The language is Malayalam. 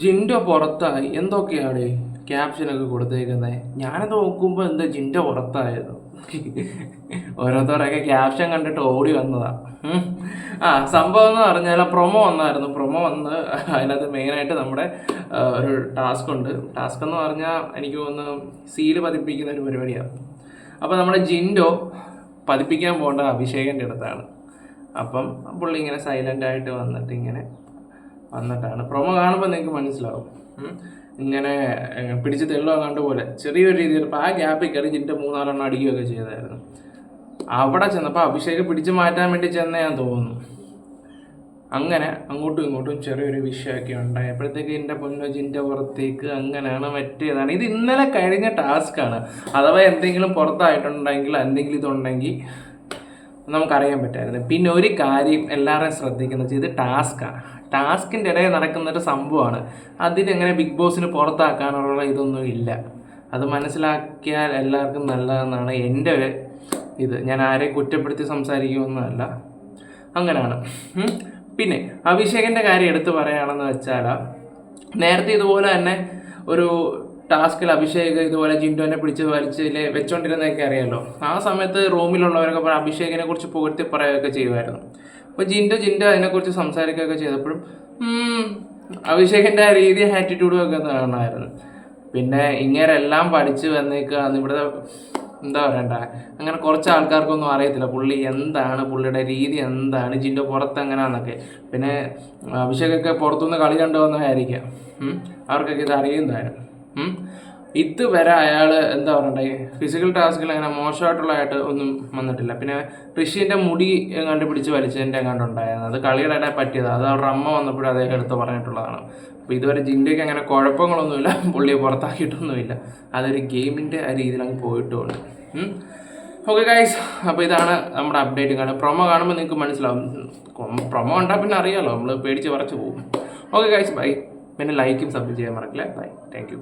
ജിൻഡോ പുറത്തായി. എന്തൊക്കെയാണ് ക്യാപ്ഷനൊക്കെ കൊടുത്തേക്കുന്നത് ഞാനത് നോക്കുമ്പോൾ എന്താ ജിൻഡോ പുറത്തായത്? ഓരോരുത്തരൊക്കെ ക്യാപ്ഷൻ കണ്ടിട്ട് ഓടി വന്നതാ. ആ സംഭവം എന്ന് പറഞ്ഞാൽ പ്രൊമോ വന്നായിരുന്നു. പ്രൊമോ വന്ന് അതിനകത്ത് മെയിനായിട്ട് നമ്മുടെ ഒരു ടാസ്ക് ഉണ്ട് ടാസ്ക് എന്ന് പറഞ്ഞാൽ എനിക്ക് തോന്നുന്നു സീൽ പതിപ്പിക്കുന്ന ഒരു പരിപാടിയാണ് അപ്പോൾ നമ്മുടെ ജിൻഡോ പതിപ്പിക്കാൻ പോകേണ്ട അഭിഷേകന്റെ അടുത്താണ്. അപ്പം പുള്ളി ഇങ്ങനെ സൈലന്റ് ആയിട്ട് വന്നിട്ട് ഇങ്ങനെ വന്നിട്ടാണ്. പ്രൊമോ കാണുമ്പോൾ നിങ്ങൾക്ക് മനസ്സിലാവും. ഇങ്ങനെ പിടിച്ച് തെള്ളുക കണ്ട പോലെ. ചെറിയൊരു രീതിയിൽ ഇപ്പോൾ ആ ഗ്യാപ്പിൽ കയറി ജിന്റെ മൂന്നാലെണ്ണം അടിക്കുകയൊക്കെ ചെയ്തായിരുന്നു. അവിടെ ചെന്നപ്പോൾ അഭിഷേക് പിടിച്ചു മാറ്റാൻ വേണ്ടി ചെന്ന ഞാൻ തോന്നുന്നു. അങ്ങനെ അങ്ങോട്ടും ഇങ്ങോട്ടും ചെറിയൊരു വിഷയമൊക്കെ ഉണ്ടായപ്പോഴത്തേക്ക് എന്റെ പൊന്നോ ജിന്റെ പുറത്തേക്ക് അങ്ങനെയാണ് മറ്റേതാണ്. ഇത് ഇന്നലെ കഴിഞ്ഞ ടാസ്ക്കാണ് അഥവാ എന്തെങ്കിലും പുറത്തായിട്ടുണ്ടെങ്കിൽ എന്തെങ്കിലും ഇതുണ്ടെങ്കിൽ നമുക്കറിയാൻ പറ്റായിരുന്നു. പിന്നെ ഒരു കാര്യം എല്ലാവരെയും ശ്രദ്ധിക്കുന്നത് ഇത് ടാസ്ക്കാണ് ടാസ്കിന്റെ ഇടയിൽ നടക്കുന്ന ഒരു സംഭവമാണ്. അതിനെങ്ങനെ ബിഗ് ബോസിന് പുറത്താക്കാനുള്ള ഇതൊന്നും ഇല്ല. അത് മനസ്സിലാക്കിയാൽ എല്ലാവർക്കും നല്ലതെന്നാണ് എന്റെ ഒരു ഇത്. ഞാൻ ആരെ കുറ്റപ്പെടുത്തി സംസാരിക്കുമെന്നല്ല. അങ്ങനെയാണ്. പിന്നെ അഭിഷേകിന്റെ കാര്യം എടുത്തു പറയുകയാണെന്ന് വെച്ചാൽ നേരത്തെ ഇതുപോലെ തന്നെ ഒരു ടാസ്കിൽ അഭിഷേക് ഇതുപോലെ ജിൻഡോനെ പിടിച്ച് വലിച്ചിൽ വെച്ചോണ്ടിരുന്നതൊക്കെ അറിയാലോ. ആ സമയത്ത് റൂമിലുള്ളവരൊക്കെ അഭിഷേകിനെ കുറിച്ച് പുകഴ്ത്തി പറയുകയൊക്കെ ചെയ്യുമായിരുന്നു. അപ്പോൾ ജിൻഡോ ജിൻഡോ അതിനെക്കുറിച്ച് സംസാരിക്കുകയൊക്കെ ചെയ്തപ്പോഴും അഭിഷേകിന്റെ രീതി ആറ്റിറ്റ്യൂഡും ഒക്കെ കാണുമായിരുന്നു പിന്നെ ഇങ്ങനെല്ലാം പഠിച്ചു വന്നേക്കാന്ന് ഇവിടെ എന്താ പറയണ്ട അങ്ങനെ കുറച്ച് ആൾക്കാർക്കൊന്നും അറിയത്തില്ല. പുള്ളി എന്താണ് പുള്ളിയുടെ രീതി എന്താണ് ജിന്റെ പുറത്ത് എങ്ങനെയാണെന്നൊക്കെ പിന്നെ അഭിഷേകൊക്കെ പുറത്തുനിന്ന് കളി കണ്ടു വന്നതായിരിക്കാം. അവർക്കൊക്കെ ഇത് അറിയുന്നതായിരുന്നു. ഇതുവരെ അയാൾ എന്താ പറയണ്ടേ? ഫിസിക്കൽ ടാസ്കിൽ അങ്ങനെ മോശമായിട്ടുള്ളതായിട്ട് ഒന്നും വന്നിട്ടില്ല. പിന്നെ ഋഷിന്റെ മുടി എങ്ങാണ്ട് പിടിച്ച് വലിച്ചതിന്റെ എങ്ങാണ്ട് ഉണ്ടായിരുന്നു. അത് കളിയുടെ പറ്റിയത്. അത് അവരുടെ അമ്മ വന്നപ്പോഴും അദ്ദേഹം എടുത്ത് പറഞ്ഞിട്ടുള്ളതാണ്. അപ്പോൾ ഇതുവരെ ജിന്റെയൊക്കെ അങ്ങനെ കുഴപ്പങ്ങളൊന്നുമില്ല. പുള്ളിയെ പുറത്താക്കിയിട്ടൊന്നുമില്ല. അതൊരു ഗെയിമിന്റെ ആ രീതിയിൽ അങ്ങ് പോയിട്ടുമുണ്ട്. ഓക്കെ ഗൈസ് അപ്പോൾ ഇതാണ് നമ്മുടെ അപ്ഡേറ്റ് കാണുക പ്രൊമോ കാണുമ്പോൾ നിങ്ങൾക്ക് മനസ്സിലാവും. പ്രൊമോ കണ്ടാൽ പിന്നെ അറിയാമല്ലോ നമ്മൾ പേടിച്ച് പറച്ചു പോകും. ഓക്കെ ഗൈസ് ബൈ പിന്നെ ലൈക്കും സബ്സ്ക്രൈബ് ചെയ്യാൻ മറക്കില്ല. Bye thank